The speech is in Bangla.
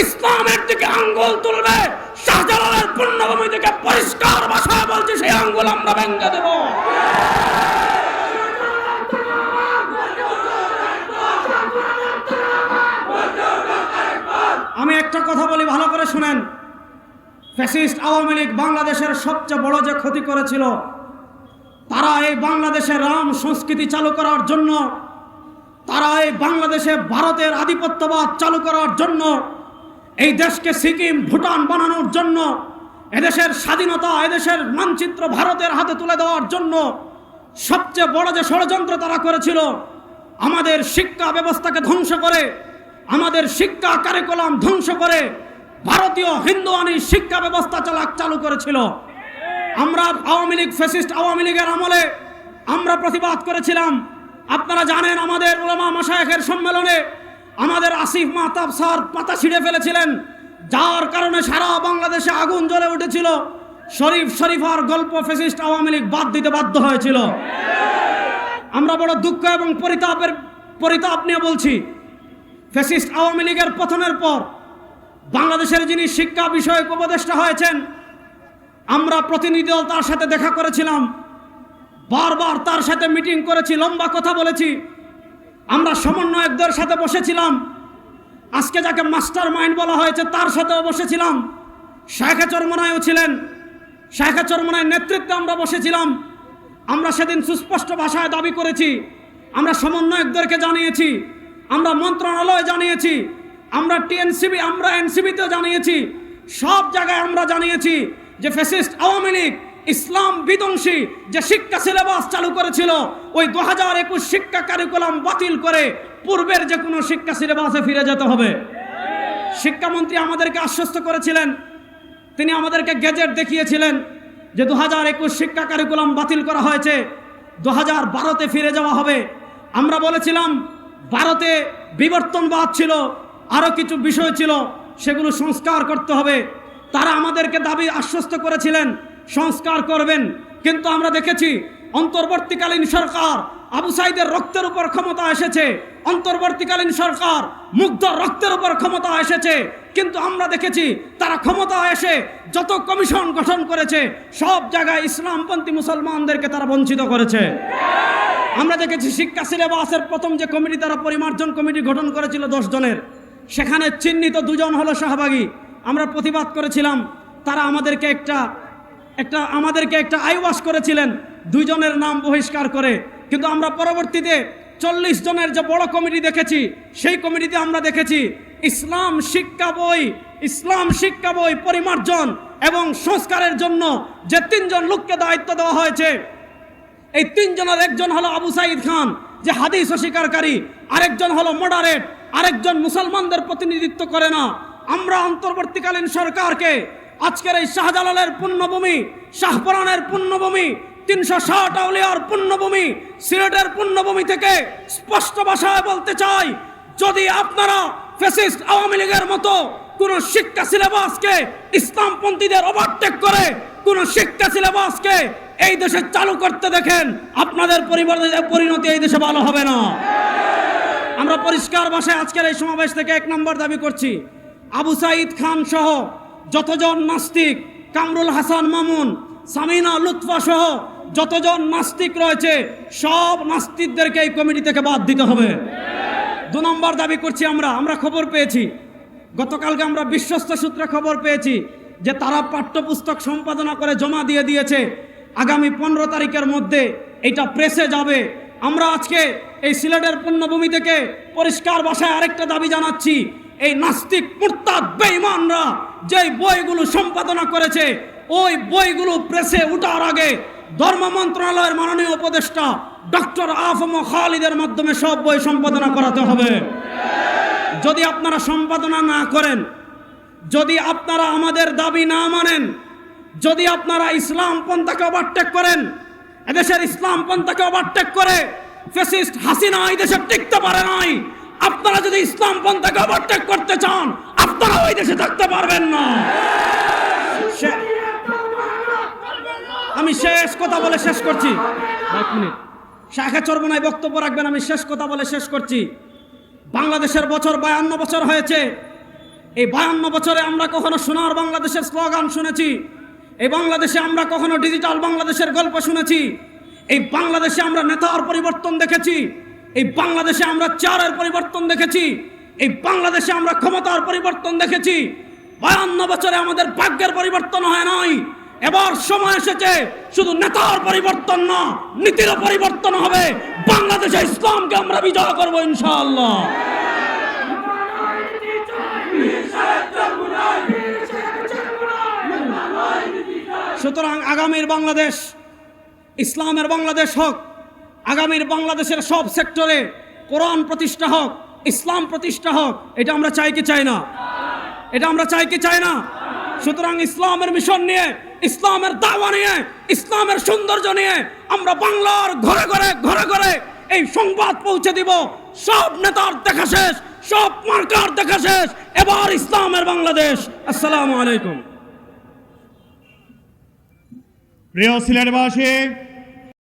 ইসলামের দিকে আঙ্গুল তুলবে, শাহজালালের পূর্ণভূমি থেকে পরিষ্কার ভাষায় বলছে, সেই আঙ্গুল আমরা ভেঙে দেব। আমি একটা কথা বলি, ভালো করে শুনেন। ফ্যাসিস্ট আওয়ামী লীগ বাংলাদেশের সবচেয়ে বড় যে ক্ষতি করেছিল, তারা এই বাংলাদেশে রাম সংস্কৃতি চালু করার জন্য, তারা এই বাংলাদেশে ভারতের আধিপত্যবাদ চালু করার জন্য এই দেশকে সিকিম, ভুটান বানানোর জন্য, এদেশের স্বাধীনতা, এদেশের মানচিত্র ভারতের হাতে তুলে দেওয়ার জন্য সবচেয়ে বড় যে ষড়যন্ত্র তারা করেছিল, আমাদের শিক্ষা ব্যবস্থাকে ধ্বংস করে, আমাদের শিক্ষা কারিকুলাম ধ্বংস করে ভারতীয় হিন্দুয়ানি শিক্ষা ব্যবস্থা চালা চালু করেছিল। আমরা আওয়ামী লীগ, ফ্যাসিস্ট আওয়ামী লীগের আমলে আমরা প্রতিবাদ করেছিলাম। আপনারা জানেন আমাদের ওলামা মাসায়েখের সম্মেলনে আমাদের আসিফ মাহতাব স্যার পাতা ছিঁড়ে ফেলেছিলেন, যার কারণে সারা বাংলাদেশে আগুন জ্বলে উঠেছিল। শরীফ শরীফার গল্প ফেসিস্ট আওয়ামী লীগ বাদ দিতে বাধ্য হয়েছিল। আমরা বড় দুঃখ এবং পরিতাপের, পরিতাপ নিয়ে বলছি, ফেসিস্ট আওয়ামী লীগের পতনের পর বাংলাদেশের যিনি শিক্ষা বিষয়ক উপদেষ্টা হয়েছেন, আমরা প্রতিনিধি দল তার সাথে দেখা করেছিলাম, বারবার তার সাথে মিটিং করেছি, লম্বা কথা বলেছি। আমরা সমন্বয়কদের সাথে বসেছিলাম। আজকে যাকে মাস্টার মাইন্ড বলা হয়েছে, তার সাথেও বসেছিলাম। শাখা চরমনায়ও ছিলেন। শাখা চরমনায় নেতৃত্বে আমরা বসেছিলাম। আমরা সেদিন সুস্পষ্ট ভাষায় দাবি করেছি। আমরা সমন্বয়কদেরকে জানিয়েছি। আমরা মন্ত্রণালয়ে জানিয়েছি। আমরা টিএনসিবি, আমরা এনসিবিতেও জানিয়েছি। সব জায়গায় আমরা জানিয়েছি যে ফেসিস্ট আওয়ামী লীগ ইসলাম বিধ্বংসী যে শিক্ষা সিলেবাস চালু করেছিল, ওই দু হাজার একুশ শিক্ষা কারিকুলাম বাতিল করে পূর্বের যে কোনো শিক্ষা সিলেবাসে ফিরে যেতে হবে। শিক্ষামন্ত্রী আমাদেরকে আশ্বস্ত করেছিলেন, তিনি আমাদেরকে গেজেট দেখিয়েছিলেন যে দু হাজার একুশ শিক্ষা কারিকুলাম বাতিল করা হয়েছে, দু হাজার বারোতে ফিরে যাওয়া হবে। আমরা বলেছিলাম ভারতে বিবর্তনবাদ ছিল আরও কিছু বিষয় ছিল, সেগুলো সংস্কার করতে হবে। তারা আমাদেরকে দাবি আশ্বস্ত করেছিলেন সংস্কার করবেন। কিন্তু আমরা দেখেছি, অন্তর্বর্তীকালীন সরকার আবু সাইদের রক্তের উপর ক্ষমতা এসেছে। অন্তর্বর্তীকালীন সরকার মুগ্ধ রক্তের উপর ক্ষমতা এসেছে। কিন্তু আমরা দেখেছি, তারা ক্ষমতা এসে যত কমিশন গঠন করেছে, সব জায়গায় ইসলামপন্থী মুসলমানদেরকে তারা বঞ্চিত করেছে। আমরা দেখেছি, শিক্ষা সিলেবাসের প্রথম যে কমিটি, তারা পরিমার্জন কমিটি গঠন করেছিল দশ জনের। সেখানে চিহ্নিত দুজন হলো সহভাগী আমরা প্রতিবাদ করেছিলাম, তারা আমাদেরকে একটা একটা, আমাদেরকে একটা আইওয়াস করেছিলেন, দুইজনের নাম বহিষ্কার করে। কিন্তু আমরা পরবর্তীতে চল্লিশ জনের যে বড় কমিটি দেখেছি, সেই কমিটিতে আমরা দেখেছি ইসলাম শিক্ষা বই, ইসলাম শিক্ষা বই পরিমার্জন এবং সংস্কারের জন্য যে তিনজন লোককে দায়িত্ব দেওয়া হয়েছে, এই তিনজনের একজন হলো আবু সাইদ খান, যে হাদিস অস্বীকারী, আরেকজন হলো মডারেট আরেকজন মুসলমানদের প্রতিনিধিত্ব করে না। আমরা অন্তর্বর্তীকালীন সরকারকে আজকের এই শাহজালালের পুণ্যভূমি শাহপরানের পুণ্যভূমি তিনশো ষাট আউলিয়ার পুণ্যভূমি সিলেটের পুণ্যভূমি থেকে স্পষ্ট ভাষায় বলতে চাই, যদি আপনারা ফেসিস্ট আওয়ামী লীগের মতো কোন শিক্ষা সিলেবাসকে ইসলামপন্থীদের ওভারটেক করে কোন শিক্ষা সিলেবাসকে এই দেশে চালু করতে দেখেন, আপনাদের পরিবারের পরিণতি এই দেশে ভালো হবে না। আমরা পরিষ্কার ভাষায় আজকের এই সমাবেশ থেকে এক নম্বর দাবি করছি। আবু সাইদ খান সহ যতজন নাস্তিক, কামরুল হাসান মামুন, সামিনা লুৎফা সহ যতজন নাস্তিক রয়েছে, সব নাস্তিকদেরকে এই কমিটি থেকে বাদ দিতে হবে। দু নম্বর দাবি করছি আমরা আমরা খবর পেয়েছি। গতকালকে আমরা বিশ্বস্ত সূত্রে খবর পেয়েছি যে তারা পাঠ্যপুস্তক সম্পাদনা করে জমা দিয়ে দিয়েছে। আগামী পনেরো তারিখের মধ্যে এটা প্রেসে যাবে। আমরা আজকে এই সিলেটের পুণ্যভূমি থেকে পরিষ্কার ভাষায় আরেকটা দাবি জানাচ্ছি, এই নাস্তিক মুরতাদ বেঈমানরা যেই বইগুলো সম্পাদনা করেছে, ওই বইগুলো প্রেসে উঠার আগে ধর্ম মন্ত্রণালয়ের মাননীয় উপদেষ্টা ডক্টর আফম খালিদের মাধ্যমে সব বই সম্পাদনা করাতে হবে। যদি আপনারা সম্পাদনা না করেন, যদি আপনারা আমাদের দাবি না মানেন, যদি আপনারা ইসলাম পন্থাকে ওভারটেক করেন, এদেশের ইসলাম পন্থাকে ওভারটেক করে ফেসিস্ট হাসিনা এই দেশে টিকতে পারে নাই। আপনারা যদি ইসলাম পন্থাকে ওভারটেক করতে চান আপনারা ওই দেশে থাকতে পারবেন না। আমি শেষ কথা বলে শেষ করছি। শাখা চর্বনায় বক্তব্য রাখবেন, আমি শেষ কথা বলে শেষ করছি। বাংলাদেশের বছর বায়ান্ন বছর হয়েছে। এই বায়ান্ন বছরে আমরা কখনো সোনার বাংলাদেশের স্লোগান শুনেছি। এই বাংলাদেশে আমরা কখনো ডিজিটাল বাংলাদেশের গল্প শুনেছি। এই বাংলাদেশে আমরা নেতার পরিবর্তন দেখেছি। এই বাংলাদেশে আমরা চারের পরিবর্তন দেখেছি। এই বাংলাদেশে আমরা ক্ষমতার পরিবর্তন দেখেছি। বায়ান্ন বছরে আমাদের ভাগ্যের পরিবর্তন হয় নাই। এবার সময় এসেছে, শুধু নেতার পরিবর্তন না, নীতির পরিবর্তন হবে। বাংলাদেশে ইসলামকে আমরা বিজয় করব ইনশাআল্লাহ। সুতরাং আগামীর বাংলাদেশ, ইসলামের বাংলাদেশ হোক, আগামীর বাংলাদেশের সব সেক্টরে কোরআন প্রতিষ্ঠা হোক ইসলাম প্রতিষ্ঠা হোক, এটা আমরা চাই কি চাই না? এটা আমরা চাই কি চাই না? সুতরাং ইসলামের মিশন নিয়ে, ইসলামের দাওয়া নিয়ে, ইসলামের সৌন্দর্য নিয়ে আমরা বাংলার ঘরে ঘরে ঘরে ঘরে এই সংবাদ পৌঁছে দিব। সব নেতার দেখা শেষ, সব মার্কার দেখা শেষ। এবার ইসলামের বাংলাদেশ। আসসালামু আলাইকুম। প্রিয় সিলেটবাসী